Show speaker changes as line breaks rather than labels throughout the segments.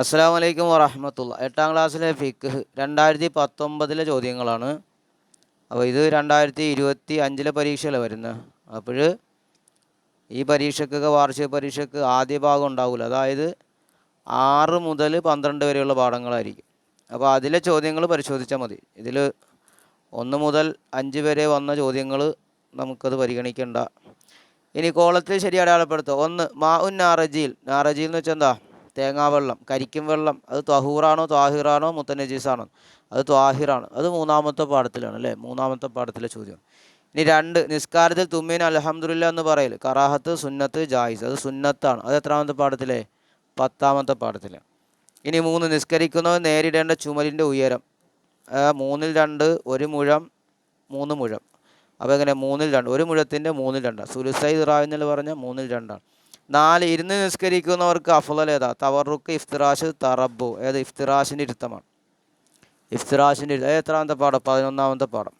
അസ്സാം വലൈക്കും വറഹമത്തുള്ള എട്ടാം ക്ലാസ്സിലെ ഫിക്ക് രണ്ടായിരത്തി പത്തൊമ്പതിലെ ചോദ്യങ്ങളാണ്. അപ്പോൾ ഇത് രണ്ടായിരത്തി ഇരുപത്തി അഞ്ചിലെ പരീക്ഷയിലാണ് വരുന്നത് അപ്പോൾ ഈ പരീക്ഷയ്ക്കൊക്കെ വാർഷിക പരീക്ഷയ്ക്ക് ആദ്യ ഭാഗം ഉണ്ടാവില്ല അതായത് ആറ് മുതൽ പന്ത്രണ്ട് വരെയുള്ള പാഠങ്ങളായിരിക്കും. അപ്പോൾ അതിലെ ചോദ്യങ്ങൾ പരിശോധിച്ചാൽ മതി. ഇതിൽ ഒന്ന് മുതൽ അഞ്ച് വരെ വന്ന ചോദ്യങ്ങൾ നമുക്കത് പരിഗണിക്കേണ്ട. ഇനി കോളത്തിൽ ശരി അടയാളപ്പെടുത്തുക. ഒന്ന് മാ ഉൻ നാറജിയിൽ നാറജിയിൽ എന്ന് വെച്ചാൽ എന്താ? തേങ്ങാവെള്ളം കരിക്കും വെള്ളം അത് ത്വഹൂറാണോ ത്വാഹിറാണോ മുത്തനജീസാണോ? അത് ത്വാഹിറാണ് അത് മൂന്നാമത്തെ പാഠത്തിലാണ് അല്ലേ? മൂന്നാമത്തെ പാഠത്തിലെ ചോദ്യം. ഇനി രണ്ട് നിസ്കാരത്തിൽ തുമ്മീൻ അലഹമുല്ല എന്ന് പറയൽ കറാഹത്ത് സുന്നത്ത് ജായിസ്. അത് സുന്നത്താണ്. അത് എത്രാമത്തെ പാഠത്തിലെ? പത്താമത്തെ പാഠത്തിൽ ഇനി മൂന്ന് നിസ്കരിക്കുന്നവർ നേരിടേണ്ട ചുമലിന്റെ ഉയരം. മൂന്നിൽ രണ്ട് ഒരു മുഴം മൂന്ന് മുഴം. അപ്പോൾ എങ്ങനെ? മൂന്നിൽ രണ്ട്. ഒരു മുഴത്തിന്റെ മൂന്നിൽ രണ്ടാണ് സുലുസൈ റാവിന്നൽ പറഞ്ഞാൽ മൂന്നിൽ രണ്ടാണ് നാല് ഇരുന്ന് നിസ്കരിക്കുന്നവർക്ക് അഫ്ലൽ ഏതാ? തവറുക്ക് ഇഫ്തിറാഷ് തറബു ഏത്? ഇഫ്തിറാഷിന്റെ ഇരുത്തമാണ്. ഇഫ്തിറാഷിന്റെ ഇരുത്തം. എത്രാമത്തെ പാഠം? പതിനൊന്നാമത്തെ പാഠം.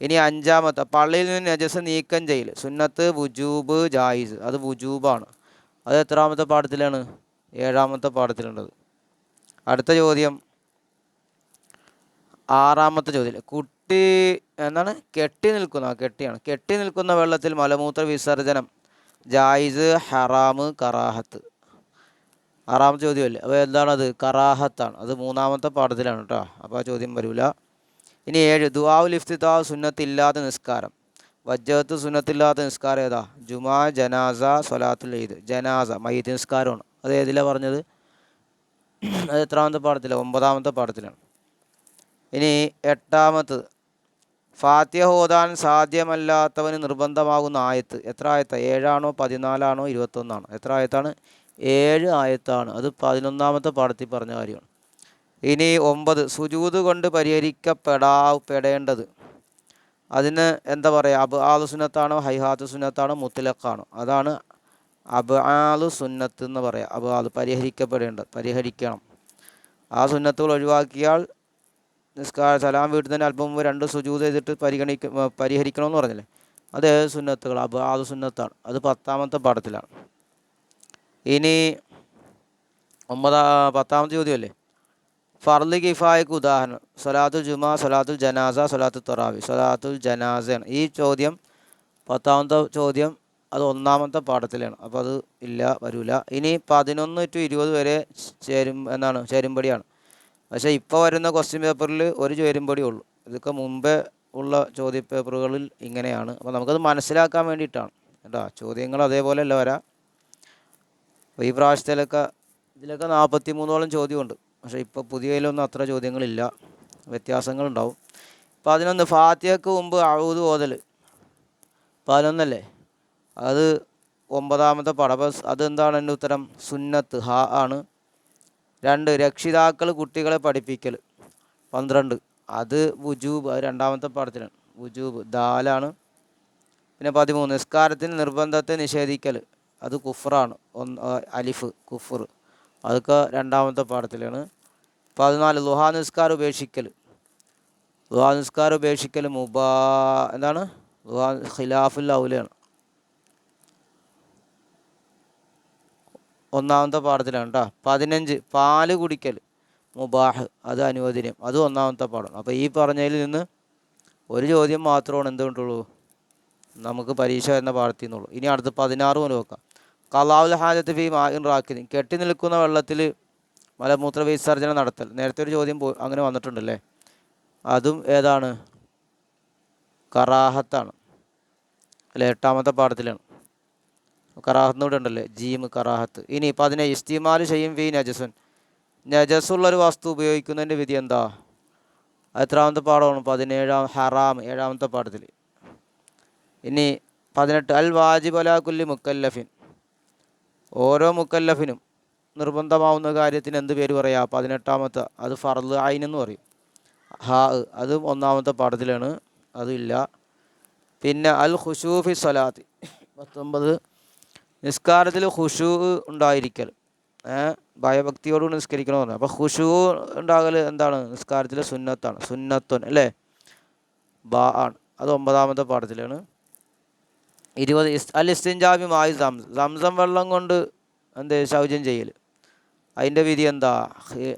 ഇനി അഞ്ചാമത്തെ. പള്ളിയിൽ നിന്ന് നജസ് നീക്കം ചെയ്യൽ സുന്നത്ത് വുജൂബ് ജായിസ്. അത് വുജൂബാണ്. അത് എത്രാമത്തെ പാഠത്തിലാണ്? ഏഴാമത്തെ പാഠത്തിലുള്ളത്. അടുത്ത ചോദ്യം. ആറാമത്തെ ചോദ്യം. കുട്ടി എന്താണ്? കെട്ടി നിൽക്കുന്ന കെട്ടിയാണ്. കെട്ടി നിൽക്കുന്ന വെള്ളത്തിൽ മലമൂത്ര വിസർജനം ജായിസ് ഹറാമ് കറാഹത്ത്. ആറാമത്തെ ചോദ്യമല്ലേ? അപ്പോൾ എന്താണത്? കറാഹത്താണ്. അത് മൂന്നാമത്തെ പാഠത്തിലാണ് കേട്ടോ. അപ്പോൾ ആ ചോദ്യം വരില്ല ഇനി ഏഴ് ദുവാവുൽ ഇഫ്തിത്താവ് സുന്നത്തില്ലാത്ത നിസ്കാരം. വജ്ജത്ത് സുന്നത്തില്ലാത്ത നിസ്കാരം ഏതാ? ജുമാ ജനാസ സ്വലാത്തുൽ ഈദ്. ജനാസ മയ്യത്ത് നിസ്കാരമാണ്. അത് ഏതിലാണ് പറഞ്ഞത്? അത് എത്രാമത്തെ പാഠത്തിലാണ് ഒമ്പതാമത്തെ പാഠത്തിലാണ്. ഇനി എട്ടാമത്തത്. ഫാത്തിഹ ഓതാൻ സാധ്യമല്ലാത്തവന് നിർബന്ധമാകുന്ന ആയത്ത് എത്ര ആയത്താണ് ഏഴാണോ പതിനാലാണോ ഇരുപത്തൊന്നാണോ? എത്ര ആയത്താണ്? ഏഴ് ആയത്താണ്. അത് പതിനൊന്നാമത്തെ പാഠത്തിൽ പറഞ്ഞ കാര്യമാണ്. ഇനി ഒമ്പത്. സുജൂത് കൊണ്ട് പരിഹരിക്കപ്പെടാ പെടേണ്ടത്. അതിന് എന്താ പറയുക അബ് ആലു സുന്നത്താണോ ഹൈഹാത്ത് സുന്നത്താണോ മുത്തലക്കാണോ അതാണ് അബ് ആലു സുന്നത്ത് എന്ന് പറയുക അബ് ആലു പരിഹരിക്കപ്പെടേണ്ടത് പരിഹരിക്കണം. ആ സുന്നത്തുകൾ ഒഴിവാക്കിയാൽ നിസ്കാര സലാം വീട്ടിൽ തന്നെ അല്പം രണ്ട് സുജൂത് ചെയ്തിട്ട് പരിഗണിക്ക പരിഹരിക്കണമെന്ന് പറഞ്ഞില്ലേ? അത് സുന്നത്തുകൾ അബാദ് സുന്നത്താണ്. അത് പത്താമത്തെ പാഠത്തിലാണ്. ഇനി ഒമ്പതാ പത്താമത്തെ ചോദ്യമല്ലേ? ഫർദ് കിഫായക്ക് ഉദാഹരണം. സലാത്തുൽ ജുമാ സലാത്തുൽ ജനാസ സലാത്തുൽ തറാവി. സലാത്തുൽ ജനാസയാണ്. ഈ ചോദ്യം പത്താമത്തെ ചോദ്യം അത് ഒന്നാമത്തെ പാഠത്തിലാണ്. അപ്പോൾ അത് ഇല്ല വരില്ല ഇനി പതിനൊന്ന് ടു ഇരുപത് വരെ ചേരും എന്നാണ് ചേരുംപടിയാണ്. പക്ഷേ ഇപ്പോൾ വരുന്ന ക്വസ്റ്റ്യൻ പേപ്പറിൽ ഒരു ചേരുംപടി ഉള്ളൂ. ഇതൊക്കെ മുമ്പേ ഉള്ള ചോദ്യ പേപ്പറുകളിൽ ഇങ്ങനെയാണ്. അപ്പോൾ നമുക്കത് മനസ്സിലാക്കാൻ വേണ്ടിയിട്ടാണ് കേട്ടോ. ചോദ്യങ്ങൾ അതേപോലെ അല്ല വരാം. അപ്പോൾ ഈ പ്രാവശ്യത്തിലൊക്കെ ഇതിലൊക്കെ നാൽപ്പത്തി മൂന്നോളം ചോദ്യമുണ്ട്. പക്ഷേ ഇപ്പോൾ പുതിയതിലൊന്നും അത്ര ചോദ്യങ്ങളില്ല. വ്യത്യാസങ്ങളുണ്ടാവും. അപ്പോൾ അതിനൊന്ന് ഫാത്തിയക്ക് മുമ്പ് അഴുത് ഓതൽ. പതിനൊന്നല്ലേ അത് ഒമ്പതാമത്തെ അപ്പോൾ അതെന്താണ് എന്റെ ഉത്തരം? സുന്നത്ത്. ഹ ആണ്. രണ്ട് രക്ഷിതാക്കൾ കുട്ടികളെ പഠിപ്പിക്കൽ പന്ത്രണ്ട് അത് വുജൂബ് അത് രണ്ടാമത്തെ പാഠത്തിലാണ്. വുജൂബ് ദാലാണ്. പിന്നെ പതിമൂന്ന് നിസ്കാരത്തിന് നിർബന്ധത്തെ നിഷേധിക്കൽ അത് കുഫറാണ്. ഒന്ന് അലിഫ് കുഫർ. അതൊക്കെ രണ്ടാമത്തെ പാഠത്തിലാണ്. പതിനാല് ലുഹാ നിസ്കാരം ഉപേക്ഷിക്കൽ ലുഹാ നിസ്കാരം ഉപേക്ഷിക്കൽ മുബാ എന്താണ്? ലുഹാ ഖിലാഫുൽ ഔലയാണ്. ഒന്നാമത്തെ പാഠത്തിലാണ് കേട്ടോ പതിനഞ്ച് പാൽ കുടിക്കൽ. മുബാഹ് അത് അനുവദനീയം. അത് ഒന്നാമത്തെ പാഠം. അപ്പോൾ ഈ പറഞ്ഞതിൽ നിന്ന് ഒരു ചോദ്യം മാത്രമാണ് എന്തുകൊണ്ടുള്ളൂ നമുക്ക് പരീക്ഷ എന്ന പാഠത്തിൽ നിന്നുള്ളൂ. ഇനി അടുത്ത് പതിനാറ് മുതൽ നോക്കാം. കലാവുൽ ഹാജത്ത് ഫീ മായിൻ റാക്കിന് കെട്ടി നിൽക്കുന്ന വെള്ളത്തിൽ മലമൂത്ര വിസർജനം നടത്തൽ. നേരത്തെ ഒരു ചോദ്യം അങ്ങനെ വന്നിട്ടുണ്ടല്ലേ? അതും ഏതാണ്? കറാഹത്താണ്. അല്ലെ? എട്ടാമത്തെ പാഠത്തിലാണ്. കറാഹത്ത് ഇവിടെ ഉണ്ടല്ലേ. ജീം കറാഹത്ത്. ഇനി പതിനെ ഇസ്തിമാൽ ചെയ്യും ഫി നജസുൻ. നജസുള്ളൊരു വസ്തു ഉപയോഗിക്കുന്നതിന്റെ വിധി എന്താ? എത്രാമത്തെ പാഠമാണ്? പതിനേഴാം ഹറാം ഏഴാമത്തെ പാഠത്തിൽ. ഇനി പതിനെട്ട് അൽ വാജിബ് കുല്ലി മുക്കല്ലഫിൻ. ഓരോ മുക്കല്ലഫിനും നിർബന്ധമാവുന്ന കാര്യത്തിന് എന്ത് പേര് പറയാ? പതിനെട്ടാമത്തെ അത് ഫർദ് എന്ന് പറയും. ഹാ അത് ഒന്നാമത്തെ പാഠത്തിലാണ്. അതില്ല പിന്നെ അൽ ഖുഷൂഫി സലാത്ത് പത്തൊമ്പത് നിസ്കാരത്തിൽ ഹുഷു ഉണ്ടായിരിക്കൽ. ഭയഭക്തിയോടുകൂടി നിസ്കരിക്കണമെന്ന് പറഞ്ഞു. അപ്പോൾ ഹുഷു ഉണ്ടാകൽ എന്താണ്? നിസ്കാരത്തിലെ സുന്നത്താണ്. സുന്നത്തുൻ അല്ലേ? ബാ ആണ്. അത് ഒമ്പതാമത്തെ പാഠത്തിലാണ്. ഇരുപത് അൽ ഇസ്തിൻജാബി മായി സംസം. സംസം വെള്ളം കൊണ്ട് എന്ത് ശൗചം ചെയ്യൽ അതിന്റെ വിധി എന്താ?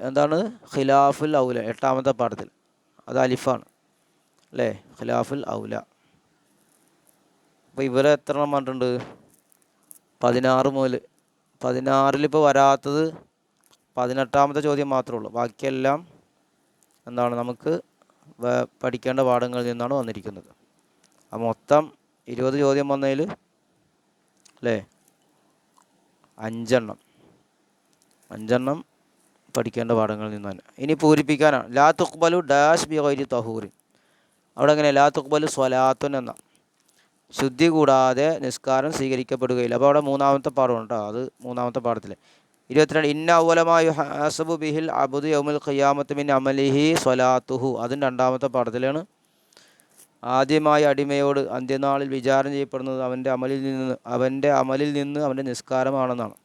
എന്താണ്? ഖിലാഫുൽ ഔല എട്ടാമത്തെ പാഠത്തിൽ. അത് അലിഫാണ്. അല്ലേ? ഖിലാഫുൽ ഔല. അപ്പോൾ ഇവരെ എത്ര എണ്ണം പറഞ്ഞിട്ടുണ്ട്? പതിനാറ് മുതൽ പതിനാറിലിപ്പോൾ വരാത്തത് പതിനെട്ടാമത്തെ ചോദ്യം മാത്രമേ ഉള്ളൂ. ബാക്കിയെല്ലാം എന്താണ് നമുക്ക് പഠിക്കേണ്ട പാഠങ്ങളിൽ നിന്നാണ് വന്നിരിക്കുന്നത്. ആ മൊത്തം ഇരുപത് ചോദ്യം വന്നതിൽ അല്ലേ അഞ്ചെണ്ണം. അഞ്ചെണ്ണം പഠിക്കേണ്ട പാഠങ്ങളിൽ നിന്ന് തന്നെ. ഇനി പൂരിപ്പിക്കാനാണ്. ലാ തുക്ബലു ഡാഷ് ബി ഗൈരി തഹൂറിൻ. അവിടെ എങ്ങനെ ലാ തുക്ബലു സ്വലാത്തുൻ എന്ന ശുദ്ധി കൂടാതെ നിസ്കാരം സ്വീകരിക്കപ്പെടുകയില്ല. അപ്പോൾ അവിടെ മൂന്നാമത്തെ പാഠമാണ് കേട്ടോ അത് മൂന്നാമത്തെ പാഠത്തിൽ ഇരുപത്തിരണ്ട് ഇന്ന ഔവലമായി ഹാസബു ബിഹിൽ അബുദ് യൗമുൽ ഖിയാമത്ത് മിൻ അമലിഹി സ്വലാത്തുഹു. അതും രണ്ടാമത്തെ പാഠത്തിലാണ്. ആദ്യമായി അടിമയോട് അന്ത്യനാളിൽ വിചാരം ചെയ്യപ്പെടുന്നത് അവന്റെ അമലിൽ നിന്ന് അവന്റെ അമലിൽ നിന്ന് അവന്റെ നിസ്കാരമാണെന്നാണ്.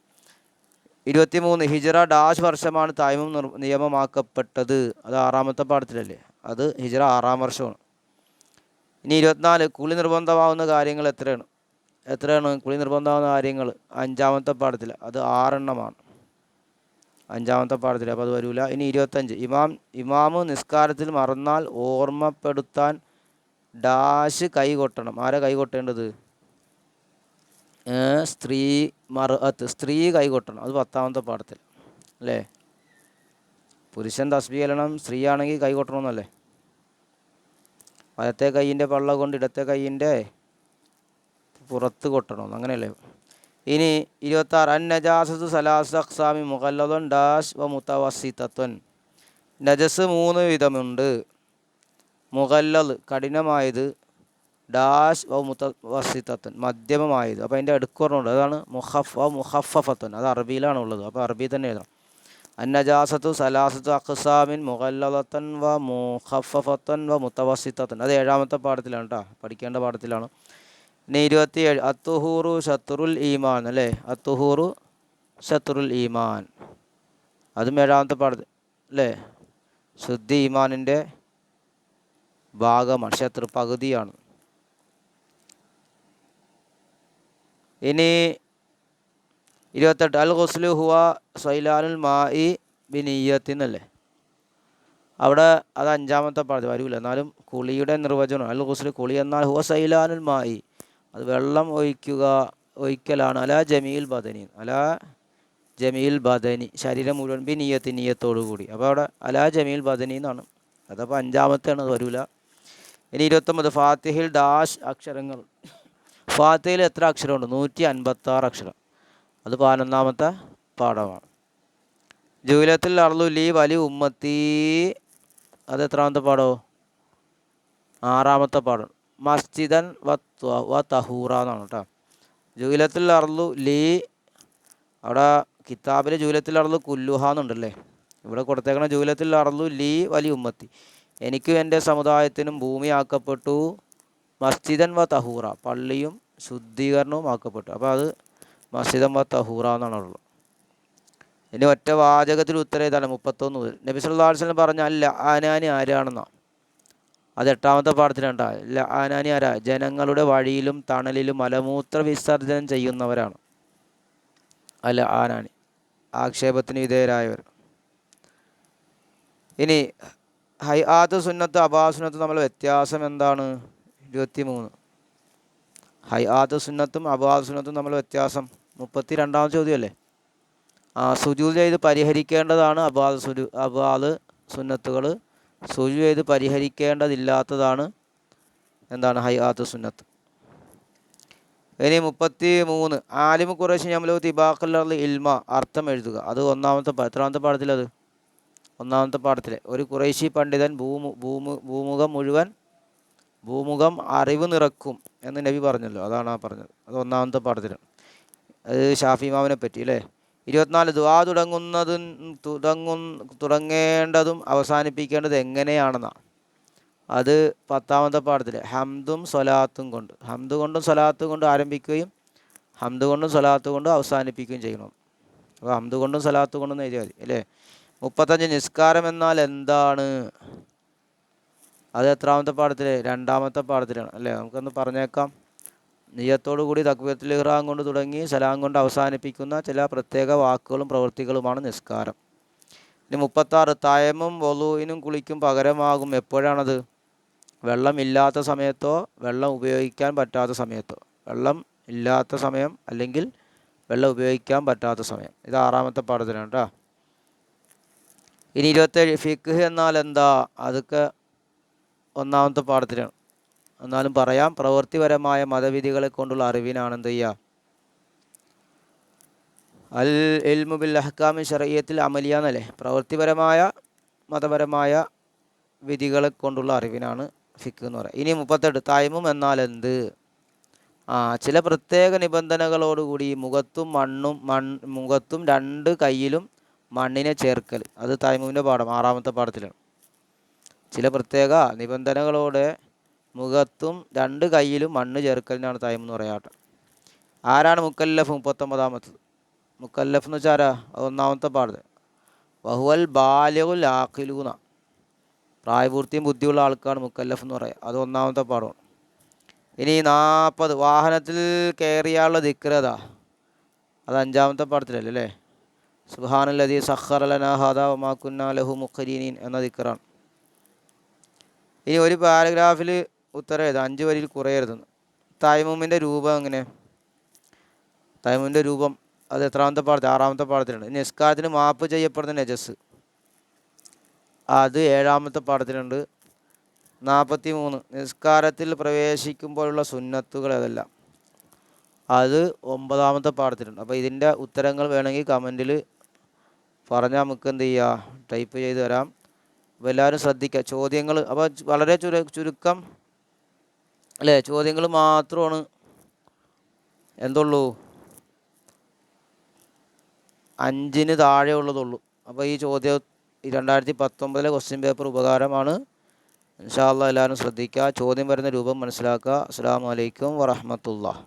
ഇരുപത്തിമൂന്ന് ഹിജറ ഡാഷ് വർഷമാണ് തായ്മം നിയമമാക്കപ്പെട്ടത്. അത് ആറാമത്തെ പാഠത്തിലല്ലേ? അത് ഹിജറ ആറാം വർഷമാണ്. ഇനി ഇരുപത്തിനാല് കുളി നിർബന്ധമാവുന്ന കാര്യങ്ങൾ എത്രയാണ്? എത്രയാണ് കുളി നിർബന്ധമാവുന്ന കാര്യങ്ങൾ? അഞ്ചാമത്തെ പാഠത്തിൽ അത് ആറെണ്ണമാണ്. അഞ്ചാമത്തെ പാഠത്തിൽ അപ്പോൾ അത് വരില്ല ഇനി ഇരുപത്തഞ്ച്. ഇമാം ഇമാമ് നിസ്കാരത്തിൽ മറന്നാൽ ഓർമ്മപ്പെടുത്താൻ ഡാഷ് കൈ കൊട്ടണം. ആരാ കൈ കൊട്ടേണ്ടത്? സ്ത്രീ മറുഅത്ത് സ്ത്രീ കൈ കൊട്ടണം. അത് പത്താമത്തെ പാഠത്തിൽ. അല്ലേ? പുരുഷൻ തസ്ബി സ്ത്രീയാണെങ്കിൽ സ്ത്രീ ആണെങ്കിൽ കൈ കൊട്ടണമെന്നല്ലേ വലത്തെ കൈയിന്റെ പള്ള കൊണ്ട് ഇടത്തെ കൈയിന്റെ പുറത്ത് കൊട്ടണം. അങ്ങനെയല്ലേ? ഇനി ഇരുപത്താറ്. അൻ സലാസ് അക്സാമി മുഖല്ലതൊൻ ഡാഷ് വ മുത്തവസിത്തത്വൻ നജസ് മൂന്ന് വിധമുണ്ട്. മുഖല്ലത് കഠിനമായത് ഡാഷ് വ മുത്തവസിത്തത്വൻ മധ്യമമായത്. അപ്പോൾ അതിന്റെ അടുക്കുറവുണ്ട് അതാണ് മുഹഫ് വ അത് അറബിയിലാണ് ഉള്ളത് അപ്പോൾ അറബി തന്നെ എഴുതണം അന്നജാസത്തു സലാസത്തു അഖ്സാമിൻ മുഖല്ലതൻ വ മുഖഫഫത്തൻ വ മുത്തവസിത്തൻ അത് ഏഴാമത്തെ പാഠത്തിലാണ് കേട്ടോ പഠിക്കേണ്ട പാഠത്തിലാണ്. ഇനി ഇരുപത്തിയേഴ്. അത്തുഹൂറു ഷത്തുറുൽ ഈമാൻ അല്ലേ? അത്തുഹൂറു ഷത്തുറുൽ ഈമാൻ. അതും ഏഴാമത്തെ പാഠത്തിൽ അല്ലേ? ശുദ്ധി ഈമാനിന്റെ ഭാഗമാണ്. ശത്രു പകുതിയാണ്. ഇനി ഇരുപത്തെട്ട്. അൽ ഖുസ്ലു ഹുവ സൈലാനുൽ മായി ബിനിയത്തിന്നല്ലേ അവിടെ അത് അഞ്ചാമത്തെ പറഞ്ഞു വരൂല. എന്നാലും കുളിയുടെ നിർവചനം അൽ ഖുസ്ലു കുളി എന്നാൽ ഹുവ സൈലാനുൽ മായി അത് വെള്ളം ഒഴിക്കുക ഒഴിക്കലാണ്. അല ജമീൽ ബദനി അല ജമീൽ ബദനി. ശരീരം മുഴുവൻ ബി നീയത്തി നീയത്തോടു കൂടി. അപ്പോൾ അവിടെ അല ജമീൽ ബദനി എന്നാണ്. അതപ്പോൾ അഞ്ചാമത്തെയാണ് അത് വരൂല. ഇനി ഇരുപത്തൊമ്പത്. ഫാത്തിഹിൽ ഡാഷ് അക്ഷരങ്ങൾ. ഫാത്തിഹിൽ എത്ര അക്ഷരമുണ്ട്? നൂറ്റി അൻപത്താറ് അക്ഷരം. അത് പതിനൊന്നാമത്തെ പാഠമാണ്. ജൂലത്തിൽ അർലു ലീ വലി ഉമ്മത്തി. അത് എത്രാമത്തെ പാഠമോ ആറാമത്തെ പാഠം. മസ്ജിദൻ വ എന്നാണ് കേട്ടോ ജൂലത്തിൽ അർലു ലീ അവിടെ കിതാബിലെ ജൂലത്തിൽ അർലു കുല്ലുഹ എന്നുണ്ടല്ലേ? ഇവിടെ കൊടുത്തേക്കണ ജൂലത്തിൽ അർലു ലീ വലി ഉമ്മത്തി. എനിക്കും എന്റെ സമുദായത്തിനും ഭൂമിയാക്കപ്പെട്ടു. മസ്ജിദൻ വ തഹൂറ പള്ളിയും ശുദ്ധീകരണവും ആക്കപ്പെട്ടു. അപ്പോൾ അത് മസ്ജിദൻ വ തഹൂറ എന്നാണ് ഉള്ളത്. ഇനി ഒറ്റ വാചകത്തിൽ ഉത്തരം ഇതാണ് മുപ്പത്തൊന്ന് മുതൽ. നബി വസല്ലം പറഞ്ഞ അല്ല ആനാനി ആരാണെന്നാ? അത് എട്ടാമത്തെ പാഠത്തിലുണ്ട അല്ല ആനാനി ആരാ? ജനങ്ങളുടെ വഴിയിലും തണലിലും മലമൂത്ര വിസർജനം ചെയ്യുന്നവരാണ്. അല്ല ആനാനി. ആക്ഷേപത്തിന് വിധേയരായവർ. ഇനി ഹൈ ആത്ത് സുന്നത്ത് അബാ സുന്നത്ത് നമ്മൾ വ്യത്യാസം എന്താണ്? ഇരുപത്തി മൂന്ന് ഹൈ ആത്ത് സുന്നത്തും അബാ സുന്നത്തും നമ്മൾ വ്യത്യാസം? മുപ്പത്തി രണ്ടാം ചോദ്യമല്ലേ? ആ സുജു ചെയ്ത് പരിഹരിക്കേണ്ടതാണ് അബാദ് സുരു അബാദ് സുന്നത്തുകൾ സുജു ചെയ്ത് പരിഹരിക്കേണ്ടതില്ലാത്തതാണ് എന്താണ് ഹയാത്ത് സുന്നത്ത്. ഇനി മുപ്പത്തി മൂന്ന് ആലിമ കുറേശ്ശി ഞമ്മലോ തിബാഖുള്ള ഇൽമ അർത്ഥം എഴുതുക. അത് ഒന്നാമത്തെ എത്രാമത്തെ പാഠത്തിലത് ഒന്നാമത്തെ പാഠത്തിലെ. ഒരു കുറേശി പണ്ഡിതൻ ഭൂമു ഭൂമു ഭൂമുഖം മുഴുവൻ ഭൂമുഖം അറിവ് നിറക്കും എന്ന് നബി പറഞ്ഞല്ലോ. അതാണ് ആ പറഞ്ഞത്. അത് ഒന്നാമത്തെ പാഠത്തിൽ അത് ഷാഫി മാമിനെ പറ്റി അല്ലേ? ഇരുപത്തിനാല് ദുവാ തുടങ്ങുന്നതും തുടങ്ങും തുടങ്ങേണ്ടതും അവസാനിപ്പിക്കേണ്ടത് എങ്ങനെയാണെന്നാണ് അത് പത്താമത്തെ പാഠത്തിൽ ഹംദും സ്വലാത്തും കൊണ്ട്. ഹംദ് കൊണ്ടും സ്വലാത്തും കൊണ്ടും ആരംഭിക്കുകയും ഹംദ് കൊണ്ടും സ്വലാത്ത് കൊണ്ടും അവസാനിപ്പിക്കുകയും ചെയ്യണം. അപ്പോൾ ഹംദ് കൊണ്ടും സ്വലാത്ത് കൊണ്ടും എഴുതിയാൽ മതി അല്ലേ? മുപ്പത്തഞ്ച് നിസ്കാരം എന്നാൽ എന്താണ്? അത് എത്രാമത്തെ പാഠത്തിൽ രണ്ടാമത്തെ പാഠത്തിലാണ് അല്ലേ? നമുക്കൊന്ന് പറഞ്ഞേക്കാം. നെയ്യത്തോടു കൂടി തക്ബീറത്തുൽ ഇഹ്റാം കൊണ്ട് തുടങ്ങി സലാം കൊണ്ട് അവസാനിപ്പിക്കുന്ന ചില പ്രത്യേക വാക്കുകളും പ്രവൃത്തികളുമാണ് നിസ്കാരം. ഇനി മുപ്പത്താറ് തയമും വലുവിനും കുളിക്കും പകരമാകും എപ്പോഴാണത്? വെള്ളമില്ലാത്ത സമയത്തോ വെള്ളം ഉപയോഗിക്കാൻ പറ്റാത്ത സമയത്തോ. വെള്ളം ഇല്ലാത്ത സമയം അല്ലെങ്കിൽ വെള്ളം ഉപയോഗിക്കാൻ പറ്റാത്ത സമയം. ഇത് ആറാമത്തെ പാഠത്തിലാണ് കേട്ടോ ഇനി ഇരുപത്തേഴ് ഫിഖ് എന്നാൽ എന്താ? അതൊക്കെ ഒന്നാമത്തെ പാഠത്തിലാണ്. എന്നാലും പറയാം പ്രവൃത്തിപരമായ മതവിധികളെ കൊണ്ടുള്ള അറിവിനാണ് എന്ത് ചെയ്യുക അൽ എൽമു ബിൽ അഹ്കാമി ഷറയ്യത്തിൽ അമലിയ എന്നല്ലേ? പ്രവൃത്തിപരമായ മതപരമായ വിധികളെ കൊണ്ടുള്ള അറിവിനാണ് ഫിക്ക് എന്ന് പറയുക. ഇനി മുപ്പത്തെട്ട് തായ്മും എന്നാൽ എന്ത്? ആ ചില പ്രത്യേക നിബന്ധനകളോടുകൂടി മുഖത്തും മണ്ണും മൺ മുഖത്തും രണ്ട് കയ്യിലും മണ്ണിനെ ചേർക്കൽ. അത് തായ്മുവിന്റെ പാഠം ആറാമത്തെ പാഠത്തിലാണ്. ചില പ്രത്യേക നിബന്ധനകളോടെ മുഖത്തും രണ്ട് കയ്യിലും മണ്ണ് ചേർക്കലിനാണ് തായ്മ എന്ന് പറയാട്ടെ ആരാണ് മുക്കല്ലഫ് മുപ്പത്തൊമ്പതാമത്തത്? മുക്കല്ലഫ് എന്ന് വെച്ചാൽ ആരാ? ഒന്നാമത്തെ പാടത് വഹുവൽ ബാല്യകുൽ ആഖിലൂന പ്രായപൂർത്തിയും ബുദ്ധിയുള്ള ആൾക്കാണ് മുക്കല്ലഫ് എന്ന് പറയുക അത് ഒന്നാമത്തെ പാഠമാണ് ഇനി നാൽപ്പത് വാഹനത്തിൽ കയറിയാലുള്ള ദിക്രത അത്. അഞ്ചാമത്തെ പാഠത്തിലല്ലേ അല്ലേ? സുഹാനല്ലതി സഖറലന ഹദ വമാക്കുന്ന ലഹു മുഖരീനീൻ എന്ന ദിക്റാണ്. ഇനി ഒരു പാരഗ്രാഫിൽ ഉത്തരം എഴുതാം അഞ്ച് വരിയിൽ കുറയരുതെന്ന്. തായ്മൂമിന്റെ രൂപം എങ്ങനെ? തായ്മൂമിന്റെ രൂപം അത് എത്രാമത്തെ പാഠത്തിൽ? ആറാമത്തെ പാഠത്തിലുണ്ട്. നിസ്കാരത്തിന് മാപ്പ് ചെയ്യപ്പെടുന്ന നജസ്. അത് ഏഴാമത്തെ പാഠത്തിലുണ്ട്. നാൽപ്പത്തി മൂന്ന് നിസ്കാരത്തിൽ പ്രവേശിക്കുമ്പോഴുള്ള സുന്നത്തുകൾ അതെല്ലാം അത് ഒമ്പതാമത്തെ പാഠത്തിലുണ്ട്. അപ്പോൾ ഇതിന്റെ ഉത്തരങ്ങൾ വേണമെങ്കിൽ കമന്റിൽ പറഞ്ഞാൽ നമുക്ക് എന്ത് ചെയ്യുക ടൈപ്പ് ചെയ്ത് തരാം. അപ്പോൾ എല്ലാവരും ശ്രദ്ധിക്കുക ചോദ്യങ്ങൾ അപ്പോൾ വളരെ ചുരു ചുരുക്കം അല്ലേ? ചോദ്യങ്ങൾ മാത്രമാണ്. എന്തുള്ളൂ? അഞ്ചിന് താഴെ ഉള്ളതുള്ളൂ. അപ്പോൾ ഈ ചോദ്യം രണ്ടായിരത്തി പത്തൊമ്പതിലെ ക്വസ്റ്റ്യൻ പേപ്പർ ഉപകാരമാണ്. ഇൻഷാല്ല എല്ലാവരും ശ്രദ്ധിക്കുക. ചോദ്യം വരുന്ന രൂപം മനസ്സിലാക്കുക. അസ്സാം വലൈക്കും വറഹമത്തുള്ള